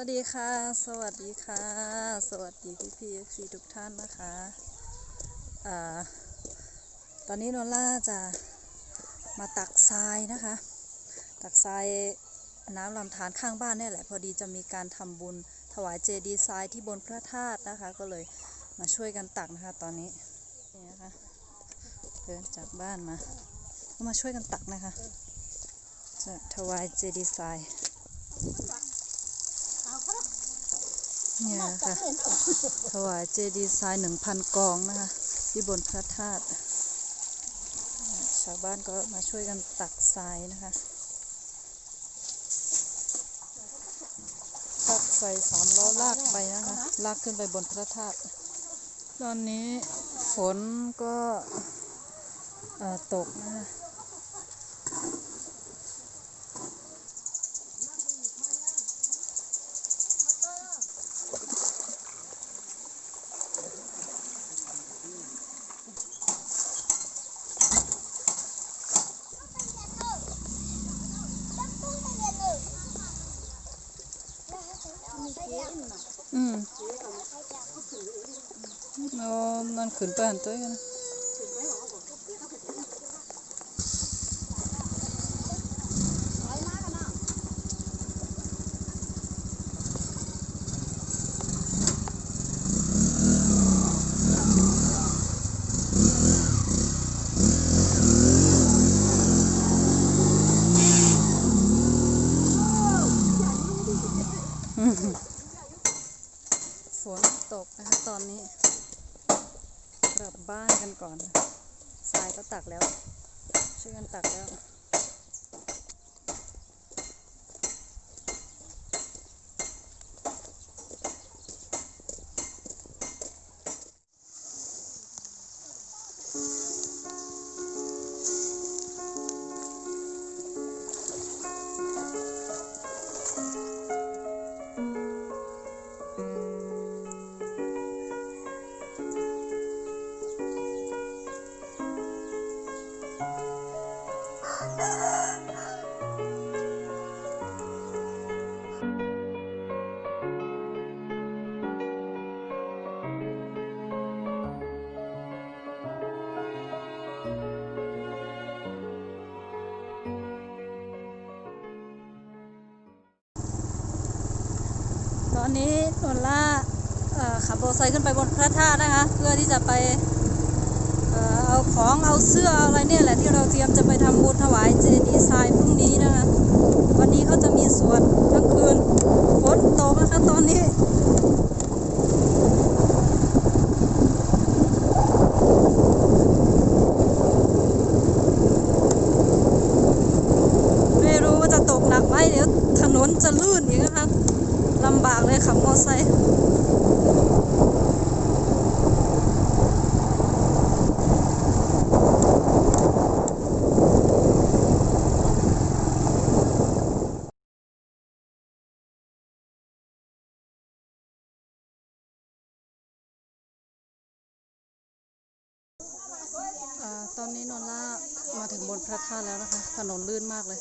สวัสดีค่ะ สวัสดีค่ะ สวัสดีพี่พีเอฟซีทุกท่านนะคะอตอนนี้โนล่าจะมาตักทรายนะคะ ตักทรายน้ำลำธารข้างบ้านนี่แหละ พอดีจะมีการทำบุญถวายเจดีย์ทรายที่บนพระธาตุนะคะ ก็เลยมาช่วยกันตักนะคะตอนนี้นี่นะคะเดินจากบ้านมามาช่วยกันตักนะคะจะถวายเจดีย์ทราย เนี่ยค่ะถวายเจดีย์ทรายหนึ่งพันกองนะคะที่บนพระธาตุชาวบ้านก็มาช่วยกันตักทรายนะคะ ตักใส่สามล้อลากไปนะคะ ลากขึ้นไปบนพระธาตุตอนนี้ฝนก็ตกนะคะ มันขึ้นไป โบโรไซค์ขึ้นไปบนพระธาตุนะคะ เพื่อที่จะไปเอาของเอาเสื้อเอาอะไรเนี่ยแหละที่เราเตรียมจะไปทำบุญถวายเจดีย์ทรายพรุ่งนี้นะคะ วันนี้เขาจะมีสวดทั้งคืนฝนตกนะคะตอนนี้ ไม่รู้ว่าจะตกหนักไหมเดี๋ยวถนนจะลื่นอีกนะคะลำบากเลยขับมอไซค์อ่า ตอนนี้นนล่ามาถึงบนพระธาตุแล้วนะคะ ถนนลื่นมากเลย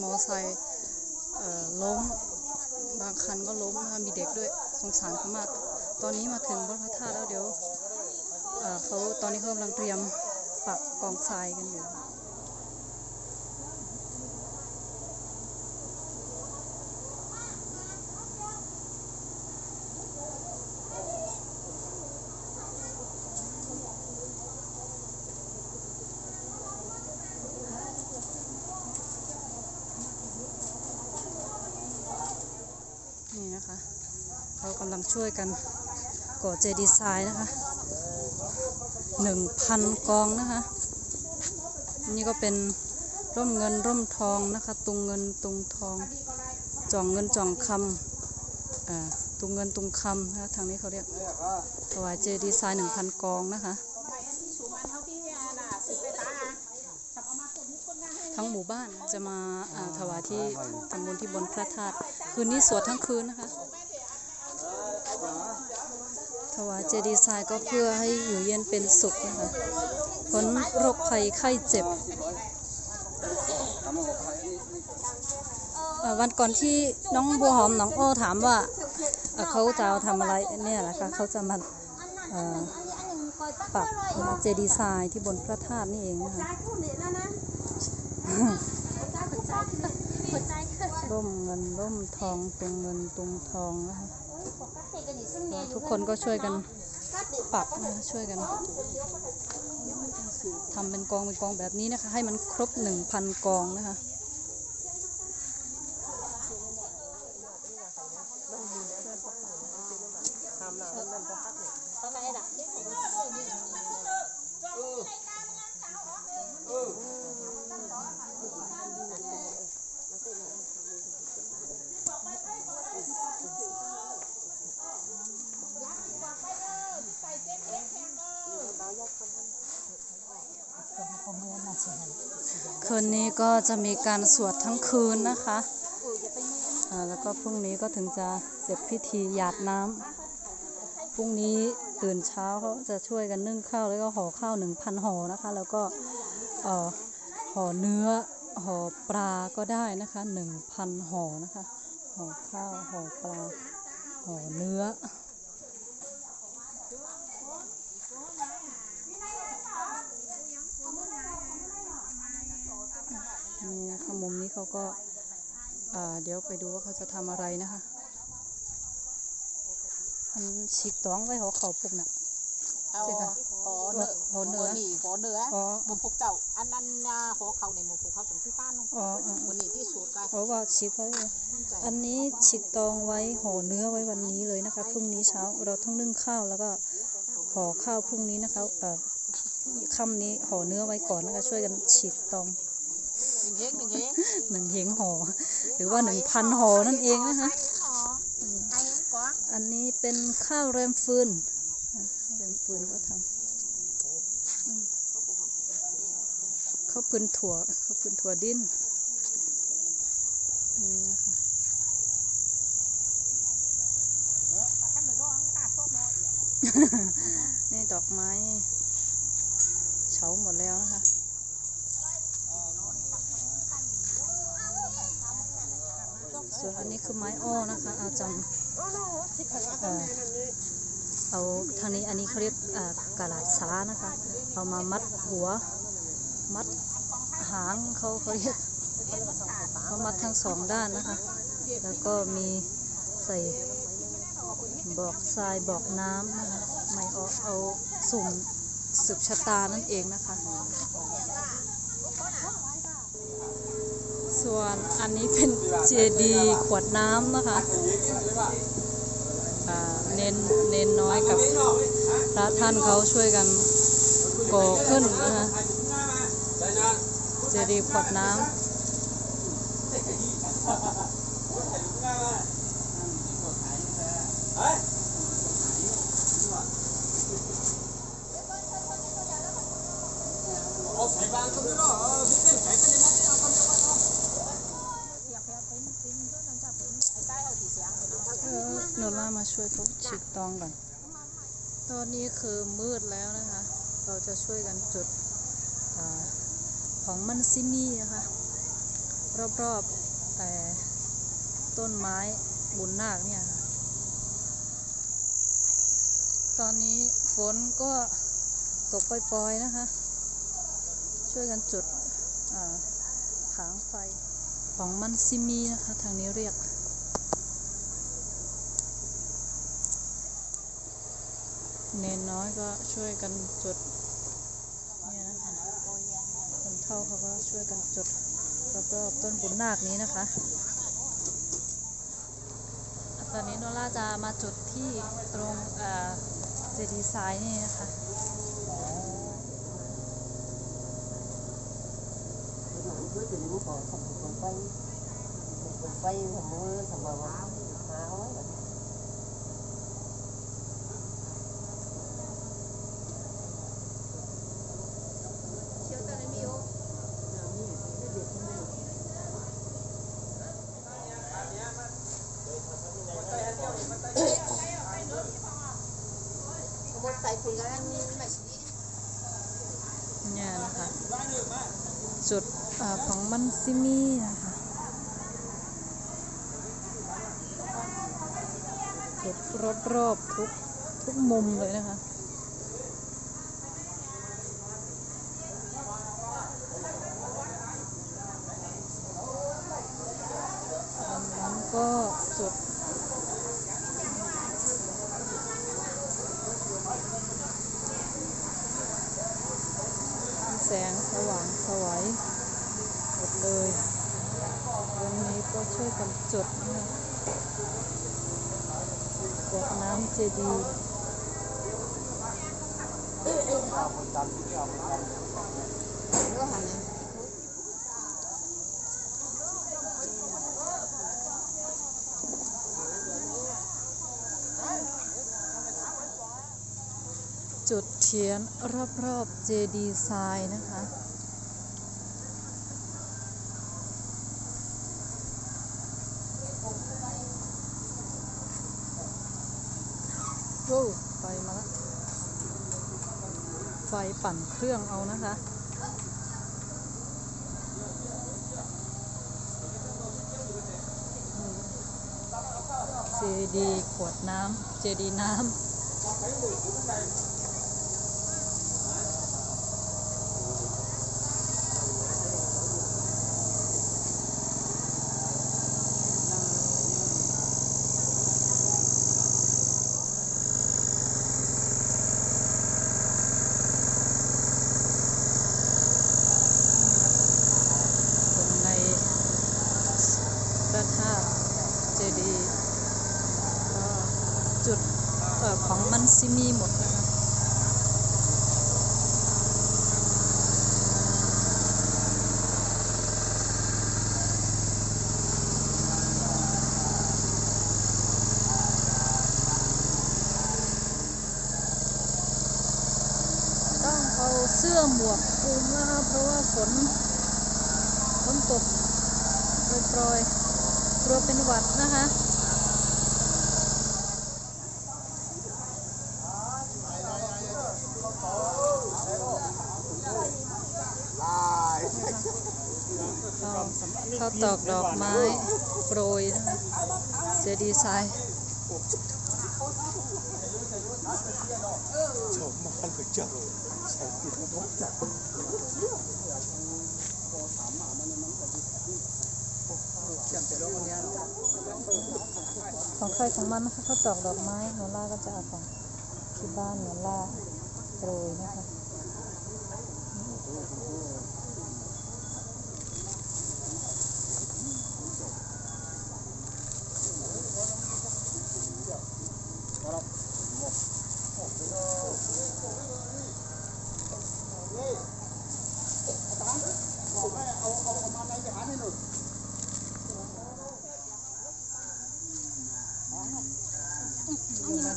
มอไซค์ล้ม บางคันก็ล้มนะคะมีเด็กด้วยสงสารเขามาก ตอนนี้มาถึงบนพระธาตุแล้วเดี๋ยวเอ่อเขาตอนนี้เขากำลังเตรียมปักกองทรายกันอยู่ นี่นะคะเขากำลังช่วยกันก่อเจดีย์ทรายนะคะหนึ่งพันกองนะคะ นี่ก็เป็นร่มเงินร่มทองนะคะ ตุงเงินตุงทองจ่องเงินจ่องคำอ่าตุงเงินตุงคำนะคะทางนี้เขาเรียกถวายเจดีย์ทรายหนึ่งพันกองนะคะ ทั้งหมู่บ้านจะมาอ่าถวายที่ตำบลที่บนพระธาตุคืนนี้สวดทั้งคืนนะคะ วายเจดีย์ทรายก็เพื่อให้อยู่เย็นเป็นสุขนะคะพ้นโรคภัยไข้เจ็บทำมาบอกใครนี่เอ่อวันก่อนที่น้องบัวหอมน้องโอ้ถามว่าเอ่อเขาจะเอาทำอะไรเนี่ยแหละค่ะเขาจะมาเอ่อปักเจดีย์ทรายที่บนพระธาตุนี่เองนะคะร่มเงินร่มทองตุงเงินตุงทองนะคะ ทุกคนก็ช่วยกันปรับนะคะช่วยกันทำเป็นกองเป็นกองแบบนี้นะคะ ให้มันครบหนึ่งพันกองนะคะ คืนนี้ก็จะมีการสวดทั้งคืนนะคะแล้วก็พรุ่งนี้ก็ถึงจะเสร็จพิธีหยาดน้ำพรุ่งนี้ตื่นเช้าเขาจะช่วยกันนึ่งข้าวแล้วก็ห่อข้าวหนึ่งพันห่อนะคะ แล้วก็ห่อเนื้อห่อปลาก็ได้นะคะหนึ่งพันห่อนะคะห่อข้าวห่อปลาห่อเนื้อ นี่นะคะมุมนี้เขาก็อ่าเดี๋ยวไปดูว่าเขาจะทำอะไรนะคะอันฉีกตองไว้หัวเขาปุกน่ะเอาใช่ค่ะขอเนื้อขอเนื้อนี่ขอเนื้ออ๋อหมูผูกเจ้าอันนั้นน่ะขอเขาในหมูผูกเขาเป็นที่บ้านเนาะอ๋ออ๋อวันนี้ที่สูตรกันเพราะว่าฉีกไว้เลยอันนี้ฉีกตองไว้ห่อเนื้อไว้วันนี้เลยนะคะพรุ่งนี้เช้าเราต้องนึ่งข้าวแล้วก็ห่อข้าวพรุ่งนี้นะคะเอ่อค่ำนี้ห่อเนื้อไว้ก่อนนะคะช่วยกันฉีกตอง หนึ่งเฮงหนึ่งเฮงหนึ่งเฮงห่อหรือว่าหนึ่งพันห่อนั่นเองนะคะไอ้ก้อนอันนี้เป็นข้าวแรมฟืนอะข้าวแรมฟืนก็ทำอืมข้าวปืนถั่วข้าวปืนถั่วดิ้นนี่นะคะท่านหน่อยน้องตาส้มเนาะนี่ดอกไม้เฉาหมดแล้วนะคะ ส่วนอันนี้คือไม้อ้อนะคะเอาจำเอ่อเอาทางนี้อันนี้เขาเรียกอ่ากาลาดสานะคะ เอามามัดหัว มัดหางเขาเขาเรียกเขามัดทั้งสองด้านนะคะ แล้วก็มีใส่บอกทรายบอกน้ำนะคะไม่เอาเอาสุ่มสืบชะตานั่นเองนะคะ ส่วนอันนี้เป็นเจดีย์ขวดน้ำนะคะเน้นเน้นน้อยกับพระท่านเขาช่วยกันก่อขึ้นนะคะเจดีย์ขวดน้ำเออ โนล่ามาช่วยเขาฉีกตองก่อน ตอนนี้คือมืดแล้วนะคะ เราจะช่วยกันจุดอของมันซิมีนะคะ รอบๆแต่ต้นไม้บุญนาคเนี่ยค่ะ ตอนนี้ฝนก็ตกปล่อยๆนะคะ ช่วยกันจุดอ่าผางไฟของมันซิมีนะคะ ทางนี้เรียก เนนน้อยก็ช่วยกันจุดเนี่ยนะคะคนเท่าเขาก็ช่วยกันจุดรอบๆต้นบุญนาคนี้นะคะ ตอนนี้โนล่าจะมาจุดที่ตรงเออเจดีย์ซ้ายนี่นะคะ với tình của còn không còn quay còn quay thầm mưa thầm mờ mà mà มันซิมีนะคะเก็บรอบๆทุกทุกมุมเลยนะคะก็จุด เลยตรงนี้ก็ช่วยกันจุดนะกวดน้ำเจดีย์จุดเทียนรอบๆเจดีย์ทรายนะคะ โอ้ไฟมาแล้ว ไฟ ปั่นเครื่องเอานะคะเจดีขวดน้ำเจดีน้ำ ตรงในพระธาตุเจดีย์ก็จุดเอ่อของมันซิมีหมดนะคะ ต้อง เอาเสื้อหมวกคลุมนะคะเพราะว่าฝนฝนตกโปรยๆกลัวเป็นหวัดนะคะเขาเขาตอกดอกไม้โปรยนะคะเจดีย์ทรายชอบมากเลยจ้า ของใครของมันนะคะเขาตอกดอกไม้หนูล่าก็จะเอาของที่บ้านหนูล่าโปรยนะคะ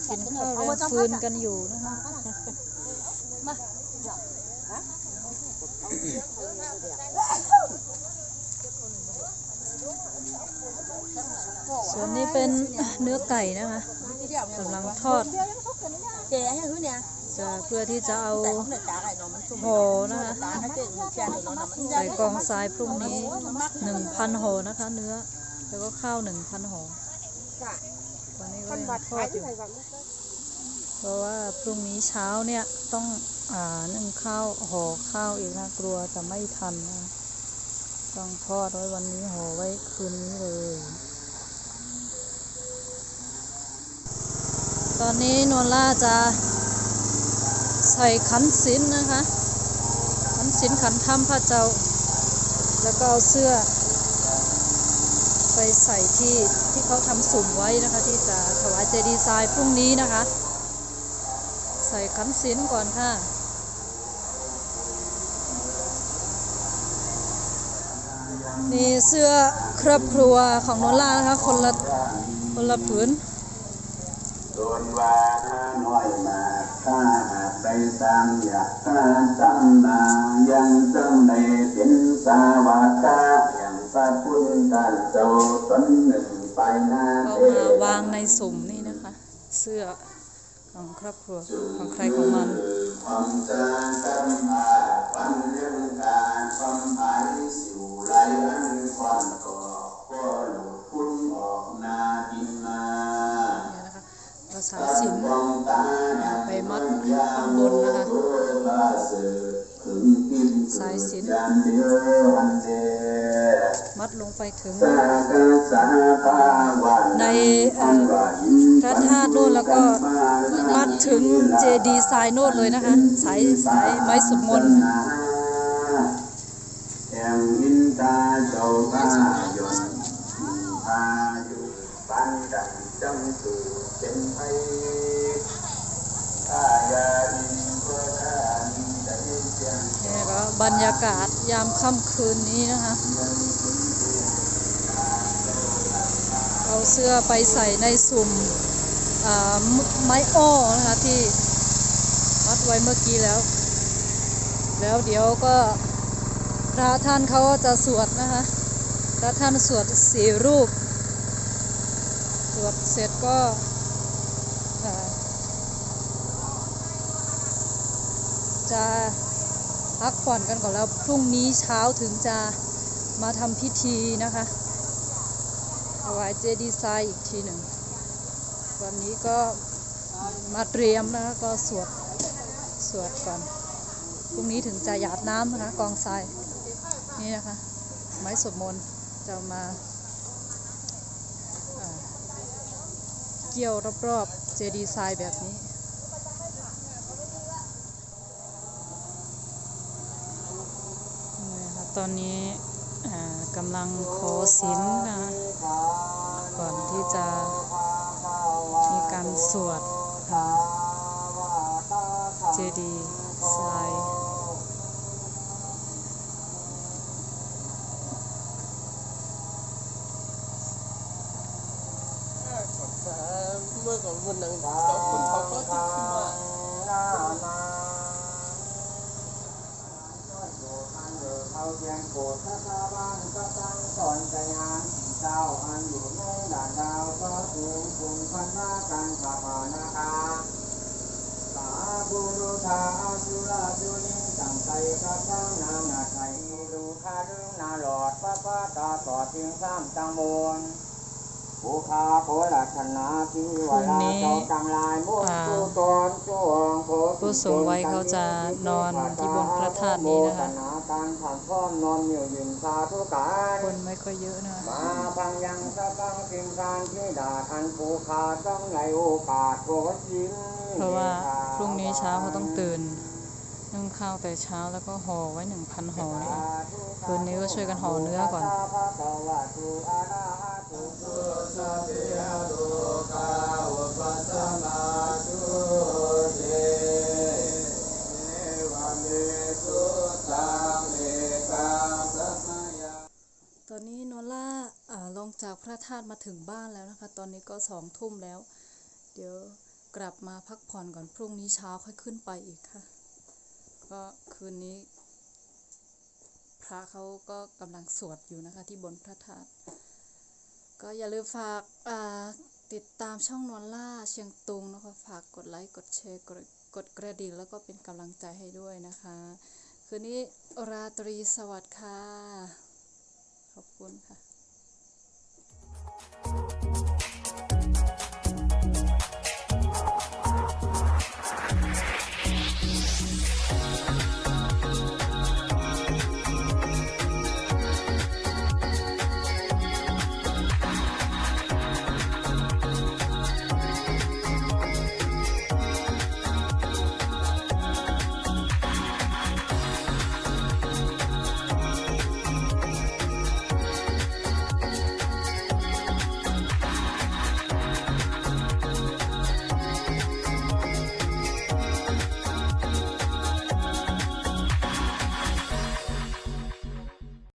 กินข้าวแรงฟืนกันอยู่นะคะส่วนนี้เป็นเนื้อไก่นะคะกำลังทอดจะเพื่อที่จะเอาห่อนะคะใส่กองทรายพรุ่งนี้หนึ่งพันห่อนะคะ เนื้อ แล้วก็ข้าวหนึ่งพันห่อ ตอนนี้ก็ยังทอดอยู่เพราะว่าพรุ่งนี้เช้าเนี่ยต้องอ่านึ่งข้าวห่อข้าวอีกนะกลัวจะไม่ทันนะต้องทอดไว้วันนี้ห่อไว้คืนนี้เลย ตอนนี้นวลล่าจะใส่ขันศิลนะคะขันศิลขันถ้ำพระเจ้า แล้วก็เอาเสื้อ ใส่ที่ที่เขาทำสุ่มไว้นะคะ ที่จะถวายเจดีย์ทรายพรุ่งนี้นะคะ ใส่ขันศีลก่อนค่ะนี่เสื้อครอบครัวของโนล่านะคะ คนละคนละผืนโดนวาข้าน้อยมาข้าหากได้สร้างอยากข้าจำนายังจังได้เป็นสาวกา คาอย่างพระพุทธเจ้าตนหนึ่งไปหน้าเอาเทมาวางในสุ่มนี่นะคะ เสื้อของครอบครัวของใครของมันความเจริญกำอาความเรื่องการความหายสิวไหลอันความก่อก็หลุดพ้นออกนาดินมาเนี่ยนะคะสิญจน์ไปมัดข้างบนนะคะสายสิญจน์ มัดลงไปถึง ในเอ่อพระธาตุโน่นแล้วก็มัดถึงเจดีย์ทรายโน่นเลยนะคะ สายสายไม้สุดมนต์แห่งอินตาเจ้าพายนพาอยู่ปันดังจำสู่เป็นไทยข้ายาอินเพื่อข้านินได้เสียงนี่ก็บรรยากาศยามค่ำคืนนี้นะคะ เอาเสื้อไปใส่ในสุ่มไม้อ้อนะคะที่มัดไว้เมื่อกี้แล้ว แล้วเดี๋ยวก็พระท่านเขาก็จะสวดนะคะพระท่านสวดสี่รูป สวดเสร็จก็จะพักผ่อนกันก่อนแล้ว พรุ่งนี้เช้าถึงจะมาทำพิธีนะคะ ถวายเจดีย์ทรายอีกทีหนึ่ง วันนี้ก็มาเตรียมนะคะก็สวด สวดก่อน พรุ่งนี้ถึงจะหยาดน้ำนะคะกองทราย นี่นะคะ ไม้สวดมนต์จะมาเกี่ยวรอบๆเจดีย์ทรายแบบนี้ตอนนี้ กำลังขอศีลนะก่อนที่จะมีการสวดอ่าเจดีย์ทรายเมื่อก่อนวันนั้นเจ้าคุณเขาก็ติดขึ้นมา เขาเพียงโกรธถ้าชาบ้านก็ตั้งก่อนใจหานเจ้าอันอยู่ในด่านดาวก็สูงคุมพันนากันขับานาคาสาบุรุธาอสุราจุลิงตั้งใจกับทางนางนาไทยดูคาดึงนาหลอดป้าป้าตาต่อเพียงสามตังมวล ผู้คาโคลัชนาที่วลาเจ้ากำลายมุกตูตอนช่วงโคผู้สูงวัยเขาจะนอนที่บนพระธาตุนี้นะคะการผ่านพ้อมนอนอยู่ยืนสาธุการคนไม่ค่อยเยอะนะมาฟังยังสะฟังสิ่งการที่ด่าทันผู้ขาต้องในโอกาสโปรดยิ้มเพราะว่าพรุ่งนี้เช้าเขาต้องตื่นนึ่งข้าวแต่เช้าแล้วก็ห่อไว้หนึ่งพันห่อนะคะคืนนี้ก็ช่วยกันห่อเนื้อก่อน ตอนนี้โนล่าอ่าลงจากพระธาตุมาถึงบ้านแล้วนะคะ ตอนนี้ก็สองทุ่มแล้ว เดี๋ยวกลับมาพักผ่อนก่อนพรุ่งนี้เช้าค่อยขึ้นไปอีกค่ะ ก็คืนนี้ พระเขาก็กำลังสวดอยู่นะคะที่บนพระธาตุ ก็อย่าลืมฝากติดตามช่องนวลล่าเชียงตุงนะคะ ฝากกดไลค์ กดแชร์กดกดกระดิ่งแล้วก็เป็นกำลังใจให้ด้วยนะคะ คืนนี้ราตรีสวัสดิ์ค่ะ ขอบคุณค่ะ